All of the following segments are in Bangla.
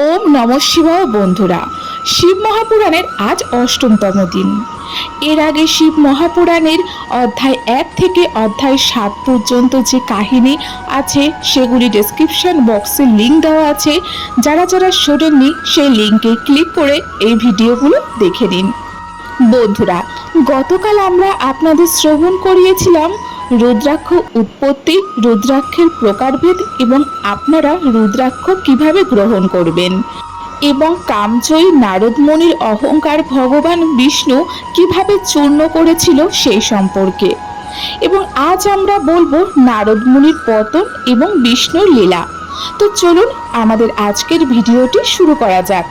ওম নম শিবায় বন্ধুরা, শিব মহাপুরাণের আজ অষ্টমতম দিন। এর আগে শিব মহাপুরাণের অধ্যায় এক থেকে অধ্যায় সাত পর্যন্ত যে কাহিনী আছে, সেগুলি ডেসক্রিপশন বক্সে লিংক দেওয়া আছে। যারা যারা শোনেননি সেই লিঙ্কে ক্লিক করে এই ভিডিওগুলো দেখে নিন। বন্ধুরা, গতকাল আমরা আপনাদের শ্রবণ করিয়েছিলাম রুদ্রাক্ষ উৎপত্তি, রুদ্রাক্ষের প্রকারভেদ এবং আপনারা রুদ্রাক্ষ কীভাবে গ্রহণ করবেন? এবং কামজয়ী নারদমণির অহংকার ভগবান বিষ্ণু কীভাবে চূর্ণ করেছিল সেই সম্পর্কে। এবং আজ আমরা বলব নারদমুনির পতন এবং বিষ্ণুর লীলা। তো চলুন আমাদের আজকের ভিডিওটি শুরু করা যাক।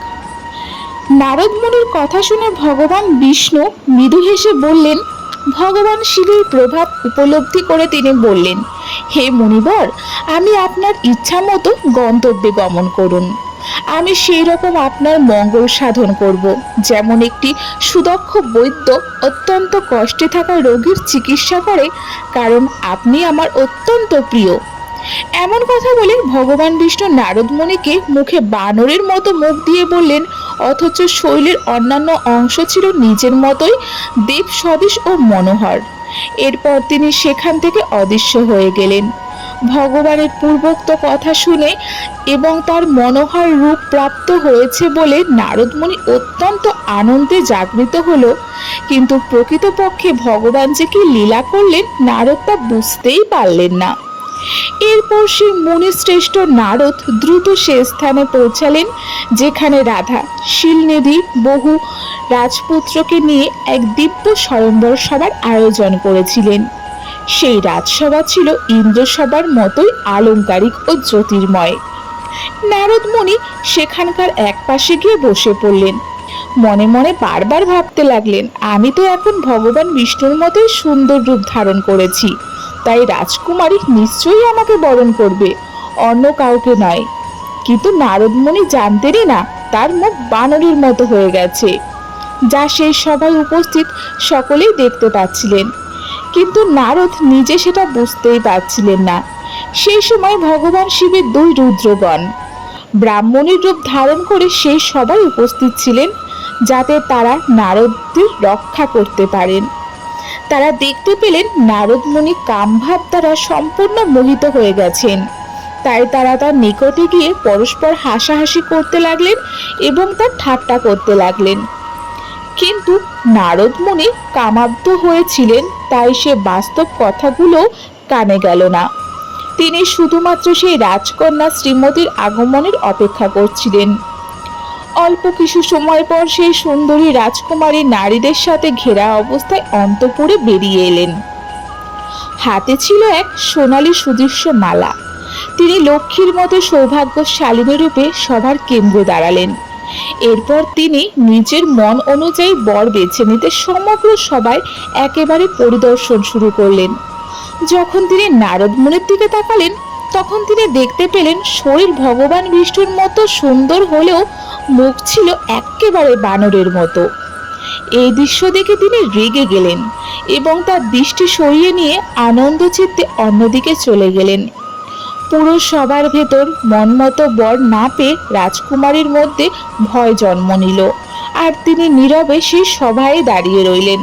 নারদ মুনির কথা শুনে ভগবান বিষ্ণু মৃদু হেসে বললেন ভগবান শিবের প্রভাব উপলব্ধি করে তিনি বললেন, হে মুনিবর, আমি আপনার ইচ্ছা মতো গন্তব্যে গমন করুন। আমি সেই রকম আপনার মঙ্গল সাধন করব, যেমন একটি সুদক্ষ বৈদ্য অত্যন্ত কষ্টে থাকা রোগীর চিকিৎসা করে, কারণ আপনি আমার অত্যন্ত প্রিয়। এমন কথা বলে ভগবান বিষ্ণু নারদমণিকে মুখে বানরের মতো মুখ দিয়ে বললেন অথচ শৈলীর অন্যান্য অংশ ছিল নিজের মতোই দেব সদিশ ও মনোহর। এরপর তিনি সেখান থেকে অদৃশ্য হয়ে গেলেন। ভগবানের পূর্বোক্ত কথা শুনে এবং তার মনোহর রূপ প্রাপ্ত হয়েছে বলে নারদমণি অত্যন্ত আনন্দে জাগৃত হলো। কিন্তু প্রকৃতপক্ষে ভগবান যে কি লীলা করলেন, নারদ তা বুঝতেই পারলেন না। এরপর সেই মুনিশ্রেষ্ঠ নারদ দ্রুত সে স্থানে পৌঁছালেন, যেখানে রাধা শিলনিধি বহু রাজপুত্রকে নিয়ে এক দিব্য স্বয়ম্বর সভার আয়োজন করেছিলেন। সেই রাজসভা ছিল ইন্দ্রসভার মতোই আলংকারিক ও জ্যোতির্ময়। নারদ মুনি সেখানকার এক পাশে গিয়ে বসে পড়লেন। মনে মনে বারবার ভাবতে লাগলেন, আমি তো এখন ভগবান বিষ্ণুর মতোই সুন্দর রূপ ধারণ করেছি। তাই রাজকুমারী নিশ্চয়ই আমাকে বরণ করবে। অন্য কাউকে নয়। কিন্তু নারদমণি জানতেনই না, তার মুখ বানরের মতো হয়ে গেছে। যা সেই সভায় উপস্থিত সকলেই দেখতে পাচ্ছিলেন। কিন্তু নারদ নিজে সেটা বুঝতেই পারছিলেন না। সেই সময় ভগবান শিবের দুই রুদ্রগণ। ব্রাহ্মণের রূপ ধারণ করে সেই সবাই উপস্থিত ছিলেন, যাতে তারা নারদদের রক্ষা করতে পারেন। তারা দেখতে পেলেন নারদমণি কামভাব দ্বারা সম্পূর্ণ মোহিত হয়ে গেছেন। তাই তারা তার নিকটে গিয়ে পরস্পর হাসাহাসি করতে লাগলেন এবং তার ঠাট্টা করতে লাগলেন। কিন্তু নারদমণি কামাব্ধ হয়েছিলেন, তাই সে বাস্তব কথাগুলো কানে গেল না। তিনি শুধুমাত্র সেই রাজকন্যা শ্রীমতীর আগমনের অপেক্ষা করছিলেন। অল্প কিছু সময় পর সেই সুন্দরী রাজকুমারী নারীদের সাথে ঘেরা অবস্থায় অন্তপুরে বেরিয়ে এলেন। হাতে ছিল এক সোনালী সুদৃশ্য মালা। তিনি লক্ষ্মীর মতো সৌভাগ্যশালিনী রূপে সবার কেন্দ্রে দাঁড়ালেন। এরপর তিনি নিজের মন অনুযায়ী বর বেছে নিতে সমগ্র সবাই একেবারে পরিদর্শন শুরু করলেন। যখন তিনি নারদ মুনির দিকে তাকালেন তখন তিনি দেখতে পেলেন শরীর ভগবান বিষ্ণুর মতো সুন্দর হলেও মুখ ছিল একেবারে বানরের মতো। এই দৃশ্য দেখে তিনি রেগে গেলেন এবং তার দৃষ্টি সরিয়ে নিয়ে আনন্দ চিত্তে অন্যদিকে চলে গেলেন। পুরো সবার ভেতর মনমতো বর না পেয়ে রাজকুমারীর মধ্যে ভয় জন্ম নিল। আর তিনি নীরবে সেই সভায় দাঁড়িয়ে রইলেন।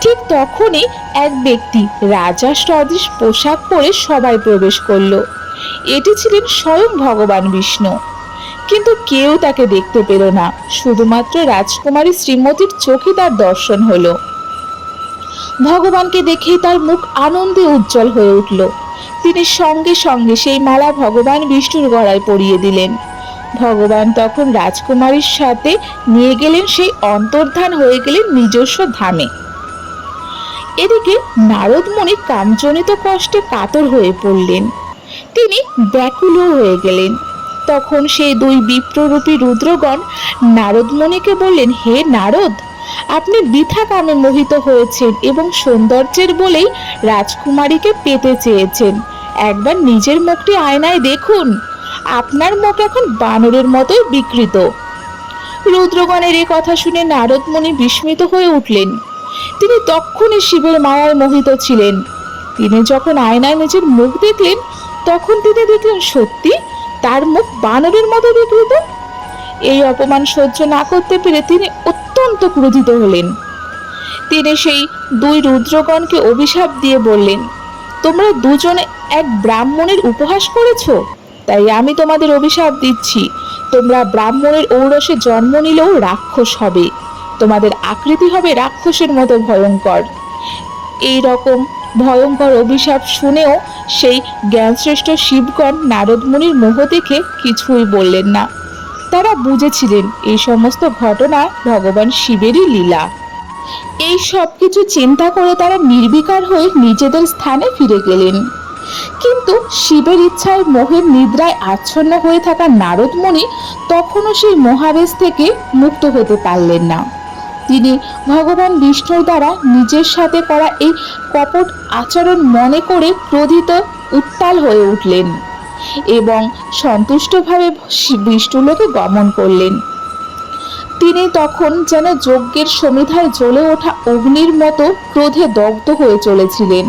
ঠিক তখনই এক ব্যক্তি রাজা সদৃশ পোশাক পরে সবাই প্রবেশ করল। এটি ছিলেন স্বয়ং ভগবান বিষ্ণু। কিন্তু কেউ তাকে দেখতে পেল না। শুধুমাত্র রাজকুমারী শ্রীমতীর চোখে তার দর্শন হলো। ভগবানকে দেখে তার মুখ আনন্দে উজ্জ্বল হয়ে উঠল। তিনি সঙ্গে সঙ্গে সেই মালা ভগবান বিষ্ণুর গড়ায় পরিয়ে দিলেন। ভগবান তখন রাজকুমারীর সাথে নিয়ে গেলেন সেই অন্তর্ধান হয়ে গেলেন নিজস্ব ধামে। এদিকে নারদ মুনি কামজনিত কষ্টে কাতর হয়ে পড়লেন। তিনি ব্যাকুলও হয়ে গেলেন। তখন সেই দুই বিপ্ররূপী রুদ্রগণ নারদমণিকে বললেন, হে নারদ, আপনি বৃথা কামে মোহিত হয়েছেন এবং সৌন্দর্যের বলেই রাজকুমারীকে পেতে চেয়েছেন। একবার নিজের মুখটি আয়নায় দেখুন। আপনার মুখ এখন বানরের মতোই বিকৃত। রুদ্রগণের এ কথা শুনে নারদমণি বিস্মিত হয়ে উঠলেন। তিনি তক্ষণই শিবের মায়ায় মোহিত ছিলেন। তিনি যখন আয়নায় নিজের মুখ দেখলেন, তখন তিনি দেখলেন, সত্যি? তার মুখ বানরের মতো বিকৃত? এই অপমান সহ্য না করতে পেরে তিনি অত্যন্ত ক্রোধিত হলেন। তিনি সেই দুই রুদ্রগণকে অভিশাপ দিয়ে বললেন, তোমরা দুজনে এক ব্রাহ্মণের উপহাস করেছ? তাই আমি তোমাদের অভিশাপ দিচ্ছি। তোমরা ব্রাহ্মণের ঔরসে জন্ম নিলেও রাক্ষস হবে। তোমাদের আকৃতি হবে রাক্ষসের মতো ভয়ঙ্কর। এই রকম ভয়ঙ্কর অভিশাপ শুনেও সেই জ্ঞানশ্রেষ্ঠ শিবগণ নারদমুনির মোহ দেখে কিছুই বললেন না। তারা বুঝেছিলেন এই সমস্ত ঘটনা ভগবান শিবেরই লীলা। এই সব কিছু চিন্তা করে তারা নির্বিকার হয়ে নিজেদের স্থানে ফিরে গেলেন। কিন্তু শিবের ইচ্ছায় মোহের নিদ্রায় আচ্ছন্ন হয়ে থাকা নারদমণি তখনও সেই মহাবেশ থেকে মুক্ত হতে পারলেন না। তিনি ভগবান বিষ্ণুর দ্বারা নিজের সাথে করা এই কপট আচরণ মনে করে ক্রোধিত উত্তাল হয়ে উঠলেন এবং সন্তুষ্টভাবে বিষ্ণুলোকে গমন করলেন। তিনি তখন যেন যজ্ঞের সমিধায় জ্বলে ওঠা অগ্নির মতো ক্রোধে দগ্ধ হয়ে চলেছিলেন।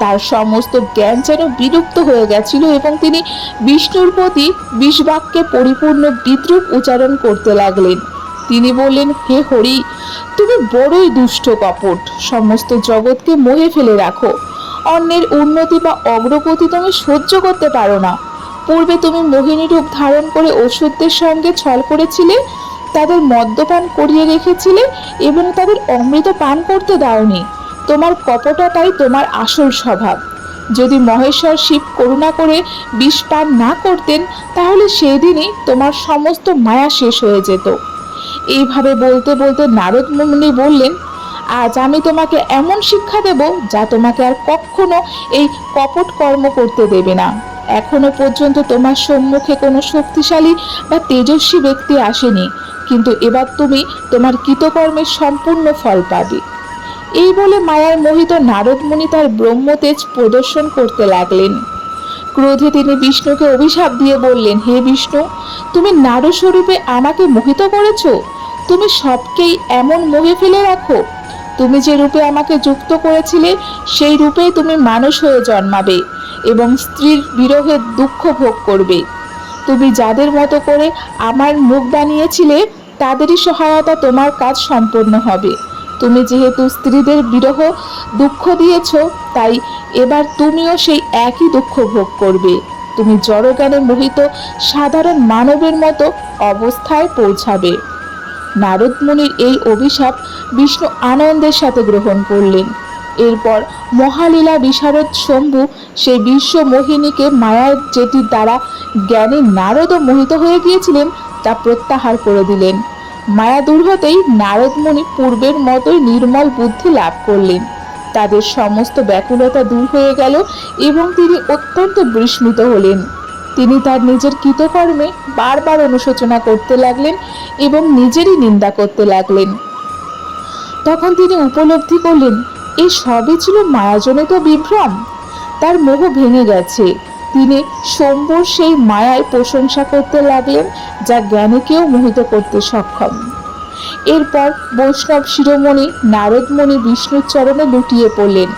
তার সমস্ত জ্ঞান যেন বিলুপ্ত হয়ে গেছিল এবং তিনি বিষ্ণুর প্রতি বিষবাক্যে পরিপূর্ণ বিদ্রুপ উচ্চারণ করতে লাগলেন। তিনি বললেন, হে হরি, তুমি বড়ই দুষ্ট কপট। সমস্ত জগৎকে মোহে ফেলে রাখো। অন্যের উন্নতি বা অগ্রগতি তুমি সহ্য করতে পারো না। পূর্বে তুমি মোহিনী রূপ ধারণ করে ওষুধদের সঙ্গে ছল করেছিলে, তাদের মদ্যপান করিয়ে রেখেছিলে এবং তাদের অমৃত পান করতে দাওনি। তোমার কপটতাই তোমার আসল স্বভাব। যদি মহেশ্বর শিব করুণা করে বিষ পান না করতেন, তাহলে সেদিনই তোমার সমস্ত মায়া শেষ হয়ে যেত। এইভাবে বলতে বলতে নারদ মুনি বললেন, আজ আমি তোমাকে এমন শিক্ষা দেব যা তোমাকে আর কখনো এই কপট কর্ম করতে দেবে না। এখনও পর্যন্ত তোমার সম্মুখে কোনো শক্তিশালী বা তেজস্বী ব্যক্তি আসেনি, কিন্তু এবার তুমি তোমার কৃতকর্মের সম্পূর্ণ ফল পাবে। এই বলে মায়ার মোহিত নারদ মুনি তার ব্রহ্মতেজ প্রদর্শন করতে লাগলেন। ক্রোধে তিনি বিষ্ণুকে অভিশাপ দিয়ে বললেন, হে বিষ্ণু, তুমি নারদ স্বরূপে আমাকে মোহিত করেছ? তুমি সবকেই এমন মোহে ফেলে রাখো। তুমি যে রূপে আমাকে যুক্ত করেছিলে, সেই রূপে তুমি মানুষ হয়ে জন্মাবে এবং স্ত্রীর বিরহে দুঃখ ভোগ করবে। তুমি যাদের মতো করে আমার মুখ বানিয়েছিলে, তাদেরই সহায়তা তোমার কাজ সম্পন্ন হবে। তুমি যেহেতু স্ত্রীদের বিরহ দুঃখ দিয়েছ, তাই এবার তুমিও সেই একই দুঃখ ভোগ করবে। তুমি জড়জ্ঞানে মোহিত সাধারণ মানবের মতো অবস্থায় পৌঁছাবে। নারদ মুনির এই অভিশাপ বিষ্ণু আনন্দের সাথে গ্রহণ করলেন। এরপর মহালীলা বিশারদ শম্ভু সেই বিশ্ব মোহিনীকে মায়ার যেটির দ্বারা জ্ঞানী নারদও মোহিত হয়ে গিয়েছিলেন, তা প্রত্যাহার করে দিলেন। মায়া দূর হতেই নারদ মুনি পূর্বের মতোই নির্মল বুদ্ধি লাভ করলেন। তাদের সমস্ত ব্যাকুলতা দূর হয়ে গেল এবং তিনি অত্যন্ত বিস্মিত হলেন। তিনি তার নিজের কৃতকর্মে বারবার অনুশোচনা করতে লাগলেন এবং নিজেরই নিন্দা করতে লাগলেন। তখন তিনি উপলব্ধি করলেন এই সবই ছিল মায়াজনিত বিভ্রম। তার মোহ ভেঙে গেছে। তিনি শম্ভুর সেই মায়ায় প্রশংসা করতে লাগলেন, যা জ্ঞানীকেও মোহিত করতে সক্ষম। এরপর বৈষ্ণব শিরোমণি নারদমণি বিষ্ণুর চরণে লুটিয়ে পড়লেন।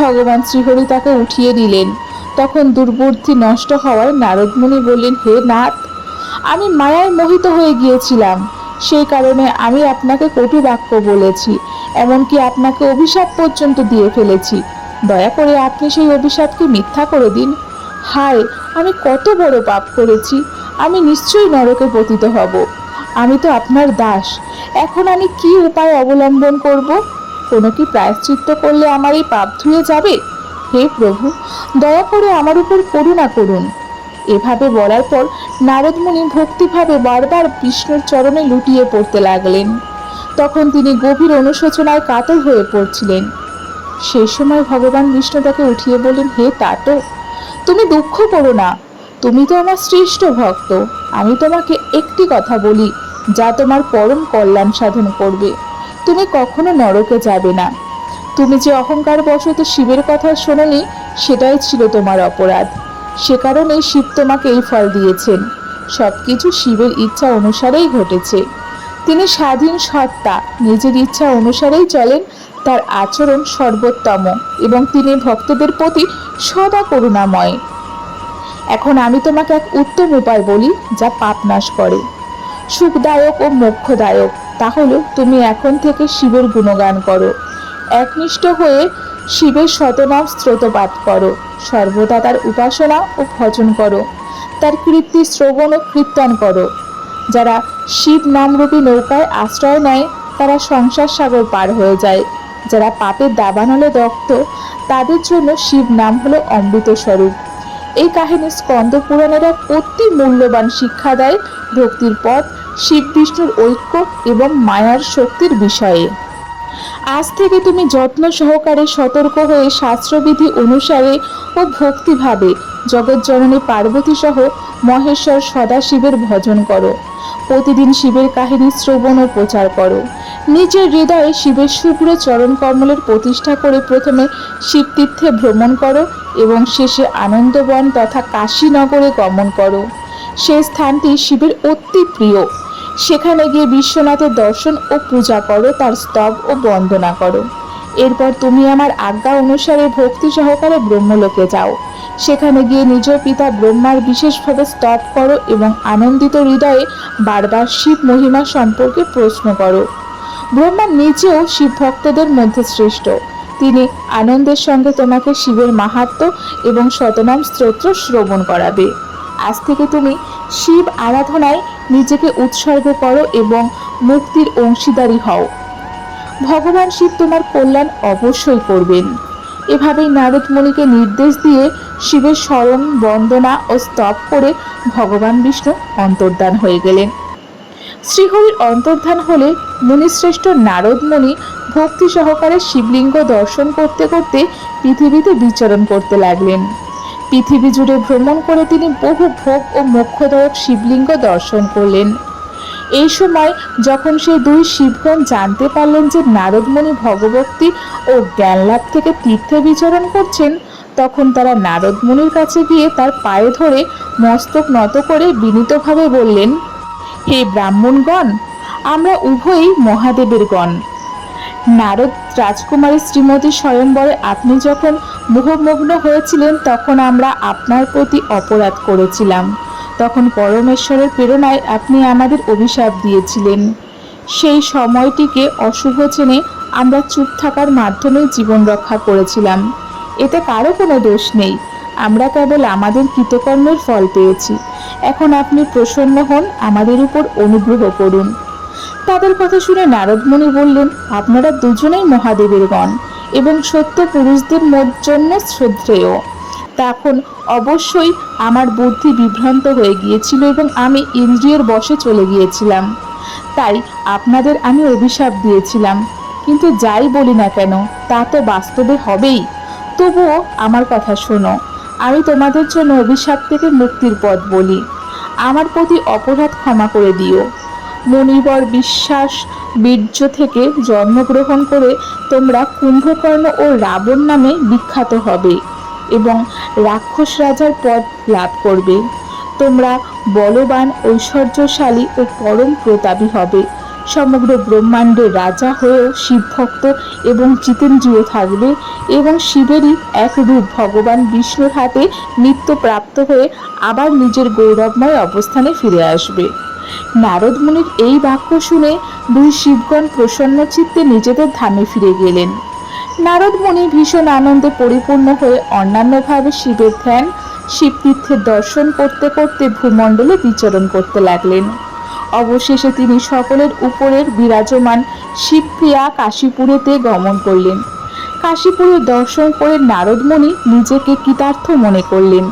ভগবান শ্রীহরি তাকে উঠিয়ে দিলেন। তখন দুর্বুদ্ধি নষ্ট হওয়ায় নারদমণি বললেন, হে নাথ, আমি মায়ায় মোহিত হয়ে গিয়েছিলাম। সেই কারণে আমি আপনাকে কটু বাক্য বলেছি, এমনকি আপনাকে অভিশাপ পর্যন্ত দিয়ে ফেলেছি। দয়া করে আপনি সেই অভিশাপকে মিথ্যা করে দিন। হায়, আমি কত বড় পাপ করেছি। আমি নিশ্চয়ই নরকে পতিত হব। আমি তো আপনার দাস। এখন আমি কি উপায় অবলম্বন করব? কোনো কি প্রায়শ্চিত্ত করলে আমার এই পাপ ধুয়ে যাবে? হে প্রভু, দয়া করে আমার উপর করুণা করুন। এভাবে বলার পর নারদমুনি ভক্তিভাবে বারবার বিষ্ণুর চরণে লুটিয়ে পড়তে লাগলেন। তখন তিনি গভীর অনুশোচনায় কাতর হয়ে পড়ছিলেন। সেই সময় ভগবান বিষ্ণু তাকে উঠিয়ে বললেন, হে তাতো তুমি দুঃখ করো না। তুমি তো আমার শ্রেষ্ঠ ভক্ত। আমি তোমাকে একটি কথা বলি, যা তোমার পরম কল্যাণ সাধন করবে। তুমি কখনো নরকে যাবে না। তুমি যে অহংকার বশত শিবের কথা শোনোনি, সেটাই ছিল তোমার অপরাধ। সে কারণে শিব তোমাকে এই ফল দিয়েছেন। সব কিছু শিবের ইচ্ছা অনুসারেই ঘটেছে। তিনি স্বাধীন সত্তা, নিজের ইচ্ছা অনুসারেই চলেন তার আচরণ সর্বোত্তম এবং তিনি ভক্তদের প্রতি সদা করুণাময়। এখন আমি তোমাকে এক উত্তম উপায় বলি, যা পাপ নাশ করে। সুখদায়ক ও মোক্ষদায়ক, তাহলে তুমি এখন থেকে শিবের গুণগান করো। একনিষ্ঠ হয়ে শিবের শতনাম স্রোতপাত করো। সর্বদা তার উপাসনা ও ভজন করো। তার কীর্তি শ্রবণ ও কীর্তন করো। যারা শিব নামরূপী নৌকায় আশ্রয় নেয়, তারা সংসার সাগর পার হয়ে যায়। যারা পাপের দাবানলে দগ্ধ, তাদের জন্য শিব নাম হলো অমৃত স্বরূপ এই কাহিনী স্কন্দ পুরাণের এক অতি মূল্যবান শিক্ষা দেয় ভক্তির পথ, শিব বিষ্ণুর ঐক্য এবং মায়ার শক্তির বিষয়ে। আজ থেকে তুমি যত্ন সহকারে সতর্ক হয়ে শাস্ত্রবিধি অনুসারে ও ভক্তিভাবে জগৎ জগৎজননী পার্বতী সহ মহেশ্বর সদাশিবের ভজন করো। প্রতিদিন শিবের কাহিনী, শ্রবণ ও প্রচার করো। নিজের হৃদয়ে শিবের শুভ্র চরণ কমলের প্রতিষ্ঠা করে প্রথমে শিবতীর্থে ভ্রমণ করো এবং শেষে আনন্দবন তথা কাশীনগরে গমন করো। সে স্থানটি শিবের অতি প্রিয়। সেখানে গিয়ে বিশ্বনাথের দর্শন ও পূজা করো, তার স্তব ও বন্দনা করো। এরপর তুমি আমার আজ্ঞা অনুসারে ভক্তি সহকারে ব্রহ্মলোকে যাও। সেখানে গিয়ে নিজ পিতা ব্রহ্মার বিশেষভাবে স্তব করো এবং আনন্দিত হৃদয়ে বারবার শিব মহিমা সম্পর্কে প্রশ্ন করো। ব্রহ্মা নিজেও শিব ভক্তদের মধ্যে শ্রেষ্ঠ। তিনি আনন্দের সঙ্গে তোমাকে শিবের মাহাত্ম এবং শতনাম স্তোত্র শ্রবণ করাবে। আজ থেকে তুমি শিব আরাধনায় নিজেকে উৎসর্গ করো এবং মুক্তির অংশীদারী হও। ভগবান শিব তোমার কল্যাণ অবশ্যই করবেন। এভাবেই নারদ মুনিকে নির্দেশ দিয়ে শিবের স্মরণ, বন্দনা ও স্তব করে ভগবান বিষ্ণু অন্তর্ধান হয়ে গেলেন। শ্রীহরির অন্তর্ধান হলে মুনিশ্রেষ্ঠ নারদ মুনি ভক্তি সহকারে শিবলিঙ্গ দর্শন করতে করতে পৃথিবীতে বিচরণ করতে লাগলেন। পৃথিবী জুড়ে ভ্রমণ করে তিনি বহু ভোগ ও মোক্ষদায়ক শিবলিঙ্গ দর্শন করলেন। এই সময় যখন সেই দুই শিবগণ জানতে পারলেন যে নারদমণি ভগবতী ও জ্ঞানলাভ থেকে তীর্থে বিচরণ করছেন, তখন তারা নারদমণির কাছে গিয়ে তার পায়ে ধরে মস্তক নত করে বিনীতভাবে বললেন, হে ব্রাহ্মণগণ, আমরা উভয়ই মহাদেবের গণ নারদ রাজকুমারী শ্রীমতী স্বয়ম্বরে আপনি যখন মোহমগ্ন হয়েছিলেন, তখন আমরা আপনার প্রতি অপরাধ করেছিলাম। তখন পরমেশ্বরের প্রেরণায় আপনি আমাদের অভিশাপ দিয়েছিলেন। সেই সময়টিকে অশুভ জেনে আমরা চুপ থাকার মাধ্যমে জীবন রক্ষা করেছিলাম। এতে কারও কোনো দোষ নেই। আমরা কেবল আমাদের কৃতকর্মের ফল পেয়েছি। এখন আপনি প্রসন্ন হন, আমাদের উপর অনুগ্রহ করুন। তাদের কথা শুনে নারদমণি বললেন, আপনারা দুজনেই মহাদেবের গণ এবং সত্য পুরুষদের জন্য শ্রদ্ধেয়। তখন অবশ্যই আমার বুদ্ধি বিভ্রান্ত হয়ে গিয়েছিল এবং আমি ইন্দ্রিয়ের বশে চলে গিয়েছিলাম। তাই আপনাদের আমি অভিশাপ দিয়েছিলাম। কিন্তু যাই বলি না কেন, তা তো বাস্তবে হবেই। তবুও আমার কথা শোনো, আমি তোমাদের জন্য অভিশাপ থেকে মুক্তির পথ বলি। আমার প্রতি অপরাধ ক্ষমা করে দিও। মণিবর বিশ্বাস বীর্য থেকে জন্মগ্রহণ করে তোমরা কুম্ভকর্ণ ও রাবণ নামে বিখ্যাত হবে। এবং রাক্ষস রাজার পদ লাভ করবে। তোমরা বলবান, ঐশ্বর্যশালী ও পরম প্রতাপী হবে। সমগ্র ব্রহ্মাণ্ডের রাজা হয়েও শিবভক্ত এবং জিতেন্দ্রিয় থাকবে এবং শিবেরই এক রূপ ভগবান বিষ্ণুর হাতে নিত্য প্রাপ্ত হয়ে আবার নিজের গৌরবময় অবস্থানে ফিরে আসবে। নারদ মুনির এই বাক্য শুনে দুই শিবগণ প্রসন্ন চিত্তে নিজেদের ধামে ফিরে গেলেন। নারদ মুনি ভীষণ আনন্দে পরিপূর্ণ হয়ে অন্যান্যভাবে শিবের ধ্যান, শিবতীর্থের দর্শন করতে করতে ভূমণ্ডলে বিচরণ করতে লাগলেন। অবশেষে তিনি সকলের উপরের বিরাজমান শিবপ্রিয়া কাশীপুরেতে গমন করলেন। কাশীপুরে দর্শন করে নারদমণি নিজেকে কৃতার্থ মনে করলেন,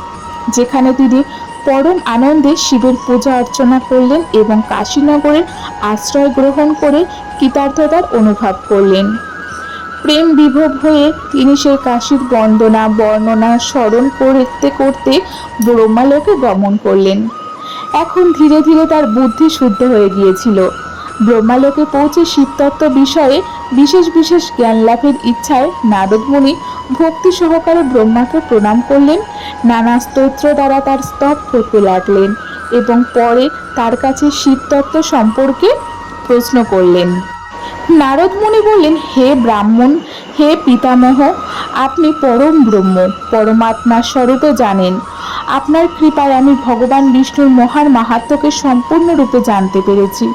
যেখানে তিনি পরম আনন্দে শিবের পূজা অর্চনা করলেন এবং কাশীনগরের আশ্রয় গ্রহণ করে কৃতার্থতার অনুভব করলেন। প্রেম বিভোর হয়ে তিনি সেই কাশীর বন্দনা, বর্ণনা স্মরণ করতে করতে ব্রহ্মালোকে গমন করলেন। এখন ধীরে ধীরে তার বুদ্ধি শুদ্ধ হয়ে গিয়েছিল। ব্রহ্মালোকে পৌঁছে শিবতত্ত্ব বিষয়ে বিশেষ বিশেষ জ্ঞান লাভের ইচ্ছায় নারদমণি ভক্তি সহকারে ব্রহ্মাকে প্রণাম করলেন, নানা স্তোত্র দ্বারা তার স্তব করতে লাগলেন এবং পরে তার কাছে শিবতত্ত্ব সম্পর্কে প্রশ্ন করলেন। নারদ মুনি বললেন, হে ব্রাহ্মণ, হে পিতামহ, আপনি পরম ব্রহ্ম, পরমাত্মা স্বরূপে জানেন। আপনার কৃপায় আমি ভগবান বিষ্ণুর মহান মাহাত্ম্যকে সম্পূর্ণরূপে জানতে পেরেছি।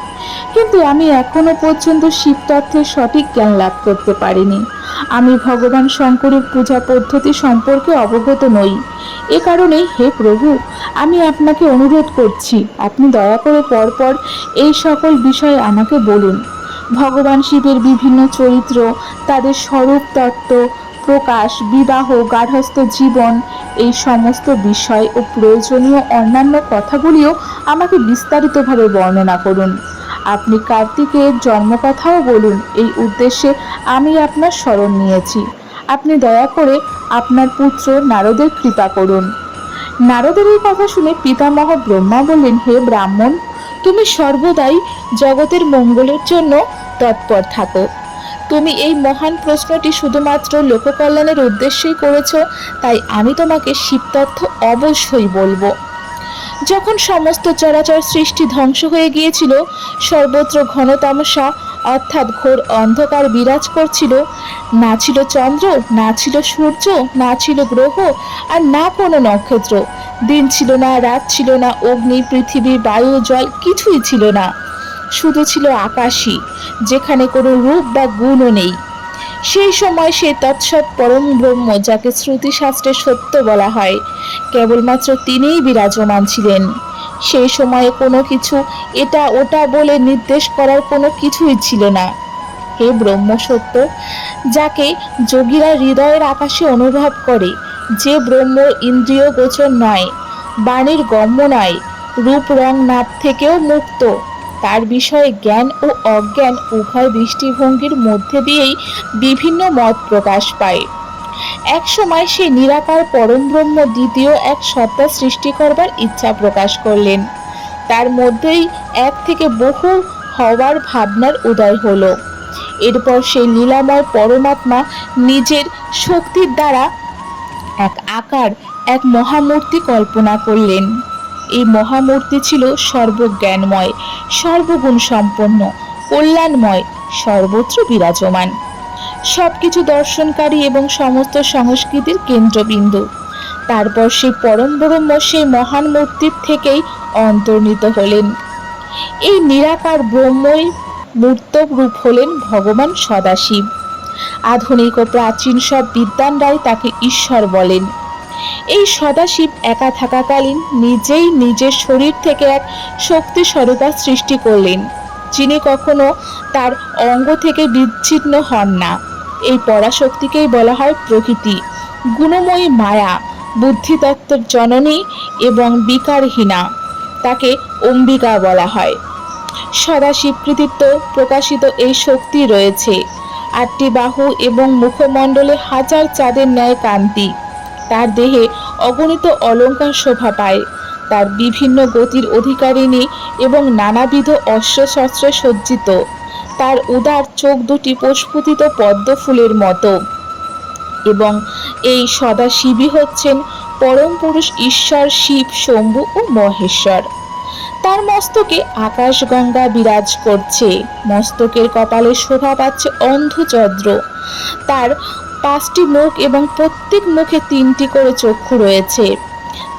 কিন্তু আমি এখনও পর্যন্ত শিব শিবতত্ত্বের সঠিক জ্ঞান লাভ করতে পারিনি। আমি ভগবান শঙ্করের পূজা পদ্ধতি সম্পর্কে অবগত নই। এ কারণেই, হে প্রভু, আমি আপনাকে অনুরোধ করছি, আপনি দয়া করে পরপর এই সকল বিষয়ে আমাকে বলুন। ভগবান শিবের বিভিন্ন চরিত্র, তাদের স্বরূপ, তত্ত্ব, প্রকাশ, বিবাহ, গার্হস্থ জীবন, এই সমস্ত বিষয় ও প্রয়োজনীয় অন্যান্য কথাগুলিও আমাকে বিস্তারিতভাবে বর্ণনা করুন। আপনি কার্তিকের জন্মকথাও বলুন, এই উদ্দেশ্যে আমি আপনার স্মরণ নিয়েছি। আপনি দয়া করে আপনার পুত্র নারদের কৃপা করুন। নারদের এই কথা শুনে পিতামহ ব্রহ্মা বললেন, হে ব্রাহ্মণ, তুমি সর্বদাই জগতের মঙ্গলের জন্য তৎপর থাকো। তুমি এই মহান প্রশ্নটি শুধুমাত্র লোককল্যাণের উদ্দেশ্যেই করেছ, তাই আমি তোমাকে শিবতথ্য অবশ্যই বলব। যখন সমস্ত চরাচর সৃষ্টি ধ্বংস হয়ে গিয়েছিল, সর্বত্র ঘন তামসা অর্থাৎ ঘোর অন্ধকার বিরাজ করছিল। না ছিল চন্দ্র, না ছিল সূর্য, না ছিল গ্রহ আর না কোনো নক্ষত্র। দিন ছিল না, রাত ছিল না, অগ্নি, পৃথিবী, বায়ু, জল কিছুই ছিল না। শুধু ছিল আকাশই, যেখানে কোনো রূপ বা গুণও নেই। সেই সময় সে তৎসৎ পরম ব্রহ্ম, যাকে শ্রুতিশাস্ত্রে সত্য বলা হয়, কেবলমাত্র তিনিই বিরাজমান ছিলেন। সেই সময়ে কোনো কিছু এটা ওটা বলে নির্দেশ করার কোনো কিছুই ছিল না। হে ব্রহ্ম সত্য, যাকে যোগীরা হৃদয়ের আকাশে অনুভব করে, যে ব্রহ্ম ইন্দ্রিয় গোচর নয়, বাণীর গম্য নয়, রূপ রং নাপ থেকেও মুক্ত তার বিষয়ে জ্ঞান ও অজ্ঞান উভয় দৃষ্টিভঙ্গির মধ্যে দিয়েই বিভিন্ন মত প্রকাশ পায়। এক সময় সে নিরাকার পরম ব্রহ্ম দ্বিতীয় এক সত্তা সৃষ্টি করবার ইচ্ছা প্রকাশ করলেন। তার মধ্যেই এক থেকে বহু হওয়ার ভাবনার উদয় হলো। এরপর সেই লীলাময় পরমাত্মা নিজের শক্তির দ্বারা এক আকার, এক মহামূর্তি কল্পনা করলেন। এই মহামূর্তি ছিল সর্বজ্ঞানময় সর্বগুণ সম্পন্ন কল্যাণময়, সর্বত্র বিরাজমান। সবকিছু দর্শনকারী এবং সমস্ত সংস্কৃতির কেন্দ্রবিন্দু। তারপর সেই পরম ব্রহ্ম সেই মহান মূর্তির থেকেই অন্তর্নিত হলেন। এই নিরাকার ব্রহ্মই মূর্ত রূপ হলেন ভগবান সদাশিব। আধুনিক ও প্রাচীন সব বিদ্বানরাই তাকে ঈশ্বর বলেন। এই সদাশিব একা থাকাকালীন নিজেই নিজের শরীর থেকে এক শক্তি স্বরূপা সৃষ্টি করলেন, যিনি কখনো তার অঙ্গ থেকে বিচ্ছিন্ন হন না। এই পরাশক্তিকেই বলা হয় প্রকৃতি। গুণময়ী মায়া বুদ্ধিতত্ত্বের জননী এবং বিকারহীনা, তাকে অম্বিকা বলা হয়। সদাশিব কৃতিত্ব প্রকাশিত এই শক্তি রয়েছে। আটটি বাহু এবং মুখমণ্ডলে হাজার চাঁদের ন্যায় কান্তি তার দেহে অগণিত অলঙ্কার শোভা পায়। তার বিভিন্ন গতির অধিকারিণী এবং নানাবিধ অস্ত্রশস্ত্রে সজ্জিত। তার উদার চোখ দুটি প্রস্ফুটিত পদ্ম ফুলের মতো। এবং এই সদাশিবই হচ্ছেন পরম পুরুষ ঈশ্বর, শিব, শম্ভু ও মহেশ্বর। তার মস্তকে আকাশগঙ্গা বিরাজ করছে। মস্তকের কপালে শোভা পাচ্ছে অন্ধচন্দ্র। তার পাঁচটি মুখ এবং প্রত্যেক মুখে তিনটি করে চক্ষু রয়েছে।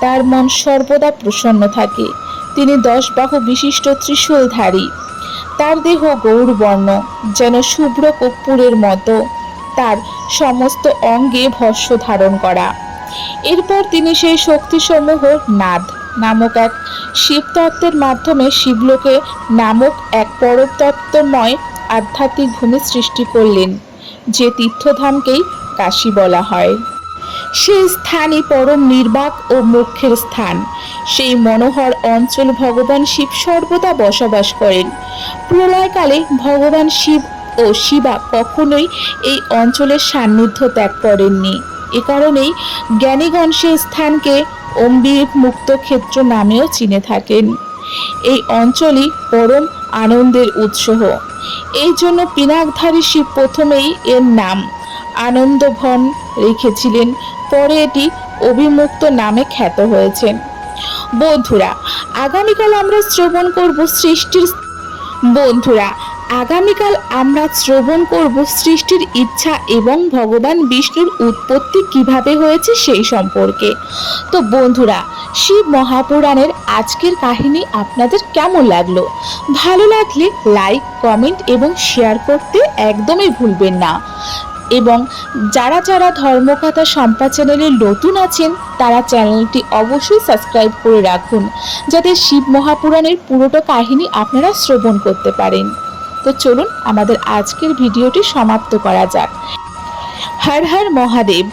তার মন সর্বদা প্রসন্ন থাকে। তিনি দশ বাহু বিশিষ্ট ত্রিশূলধারী। তার দেহ গৌরবর্ণ, যেন শুভ্র কর্পূরের মতো। তার সমস্ত অঙ্গে ভস্য ধারণ করা। এরপর তিনি সেই শক্তিসমূহ নাদ নামক এক শিবতত্ত্বের মাধ্যমে শিবলোকে নামক এক পরতত্ত্বময় আধ্যাত্মিক ভূমি সৃষ্টি করলেন। যে তীর্থধামকেই কাশী বলা হয়। সেই স্থানই পরম নির্বাক ও মোক্ষের স্থান। সেই মনোহর অঞ্চল ভগবান শিব সর্বদা বসবাস করেন। প্রলয়কালে ভগবান শিব ও শিবা কখনোই এই অঞ্চলের সান্নিধ্য ত্যাগ করেননি। এ কারণেই জ্ঞানীগণ সেই স্থানকে অম্বিক মুক্ত ক্ষেত্র নামেও চিনে থাকেন। এই অঞ্চলই পরম আনন্দের উৎসহ। এই জন্য পিনাকধারী শিব প্রথমেই এর নাম আনন্দভন রেখেছিলেন, পরে এটি অভিমুক্ত নামে খ্যাত হয়েছে। বন্ধুরা, আগামীকাল আমরা শ্রবণ করব সৃষ্টির বন্ধুরা আগামীকাল আমরা শ্রবণ করব সৃষ্টির ইচ্ছা এবং ভগবান বিষ্ণুর উৎপত্তি কীভাবে হয়েছে সেই সম্পর্কে। তো বন্ধুরা, শিব মহাপুরাণের আজকের কাহিনী আপনাদের কেমন লাগল? ভালো লাগলে লাইক, কমেন্ট এবং শেয়ার করতে একদমই ভুলবেন না। এবং যারা যারা ধর্মকথা সম্পা চ্যানেলে নতুন আছেন, তারা চ্যানেলটি অবশ্যই সাবস্ক্রাইব করে রাখুন, যাতে শিব মহাপুরাণের পুরোটা কাহিনী আপনারা শ্রবণ করতে পারেন। তো চলুন আমাদের আজকের ভিডিওটি সমাপ্ত করা যাক। হর হর মহাদেব